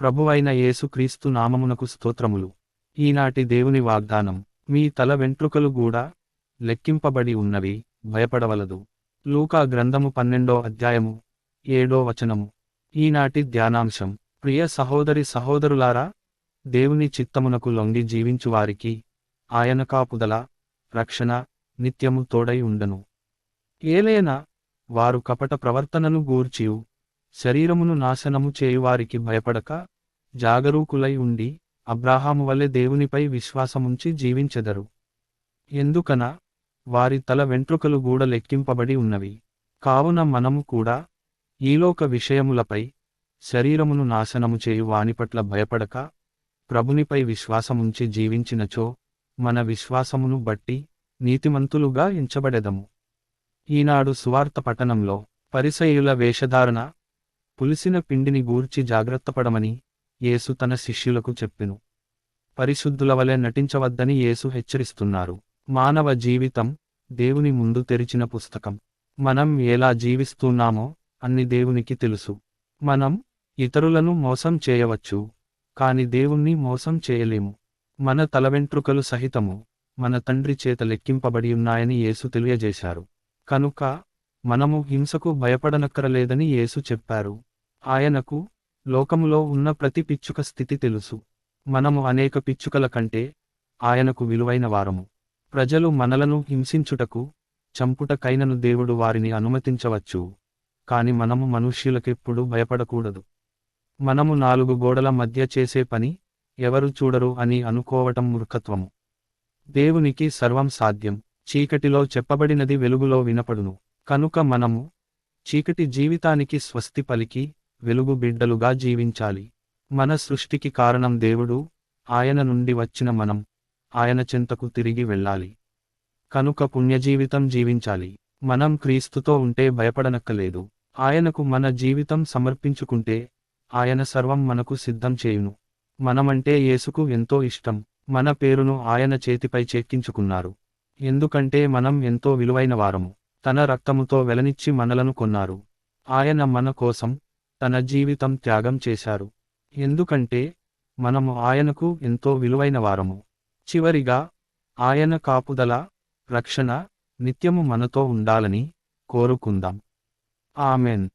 ప్రభువైన యేసుక్రీస్తు నామమునకు స్తోత్రములు. ఈనాటి దేవుని వాగ్దానం మీ తల వెంట్రుకలు కూడా లెక్కింపబడి ఉన్నవి భయపడవలదు. లూకా గ్రంథము పన్నెండో అధ్యాయము ఏడో వచనము. ఈనాటి ధ్యానాంశం ప్రియ సహోదరి సహోదరులారా దేవుని చిత్తమునకు లొంగి జీవించువారికి ఆయన కాపుదల రక్షణ నిత్యము తోడై ఉండను. ఏలైనా వారు కపట ప్రవర్తనను గూర్చియు శరీరమును నాశనము చేయువారికి భయపడక జాగరూకులై ఉండి అబ్రాహాము వలె దేవునిపై విశ్వాసముంచి జీవించెదరు. ఎందుకన వారి తల వెంట్రుకలు గూడ లెక్కింపబడి ఉన్నవి. కావున మనము కూడా ఈలోక విషయములపై శరీరమును నాశనము చేయు వానిపట్ల భయపడక ప్రభునిపై విశ్వాసముంచి జీవించినచో మన విశ్వాసమును బట్టి నీతిమంతులుగా ఎంచబడెదము. ఈనాడు సువార్త పట్టణంలో పరిసయుల వేషధారణ పులిసిన పిండిని గూర్చి జాగ్రత్తపడమని యేసు తన శిష్యులకు చెప్పెను. పరిశుద్ధుల వలె నటించవద్దని యేసు హెచ్చరిస్తున్నారు. మానవ జీవితం దేవుని ముందు తెరిచిన పుస్తకం. మనం ఎలా జీవిస్తున్నామో అన్ని దేవునికి తెలుసు. మనం ఇతరులను మోసం చేయవచ్చు కాని దేవుణ్ణి మోసం చేయలేము. మన తలవెంట్రుకలు సహితము మన తండ్రి చేత లెక్కింపబడి ఉన్నాయని యేసు తెలియజేశారు. కనుక మనము హింసకు భయపడనక్కరలేదని యేసు చెప్పారు. ఆయనకు లోకములో ఉన్న ప్రతి పిచ్చుక స్థితి తెలుసు. మనము అనేక పిచ్చుకల కంటే ఆయనకు విలువైన వారము. ప్రజలు మనలను హింసించుటకు చంపుటకైనను దేవుడు వారిని అనుమతించవచ్చు. కాని మనము మనుష్యులకెప్పుడు భయపడకూడదు. మనము నాలుగు గోడల మధ్య చేసే పని ఎవరు చూడరు అని అనుకోవటం మూర్ఖత్వము. దేవునికి సర్వం సాధ్యం. చీకటిలో చెప్పబడినది వెలుగులో వినపడును. కనుక మనము చీకటి జీవితానికి స్వస్తి పలికి వెలుగు బిడ్డలుగా జీవించాలి. మన సృష్టికి కారణం దేవుడు ఆయన నుండి వచ్చిన మనం ఆయన చెంతకు తిరిగి వెళ్ళాలి. కనుక పుణ్యజీవితం జీవించాలి. మనం క్రీస్తుతో ఉంటే భయపడనక్కలేదు. ఆయనకు మన జీవితం సమర్పించుకుంటే ఆయన సర్వం మనకు సిద్ధం చేయును. మనమంటే యేసుకు ఎంతో ఇష్టం. మన పేరును ఆయన చేతిపై చెక్కించుకున్నారు ఎందుకంటే మనం ఎంతో విలువైన వారము. తన రక్తముతో వెలనిచ్చి మనలను కొన్నారు. ఆయన మన కోసం తన జీవితం త్యాగం చేశారు. ఎందుకంటే మనము ఆయనకు ఎంతో విలువైన వారము. చివరిగా ఆయన కాపుదల రక్షణ నిత్యము మనతో ఉండాలని కోరుకుందాం. ఆమెన్.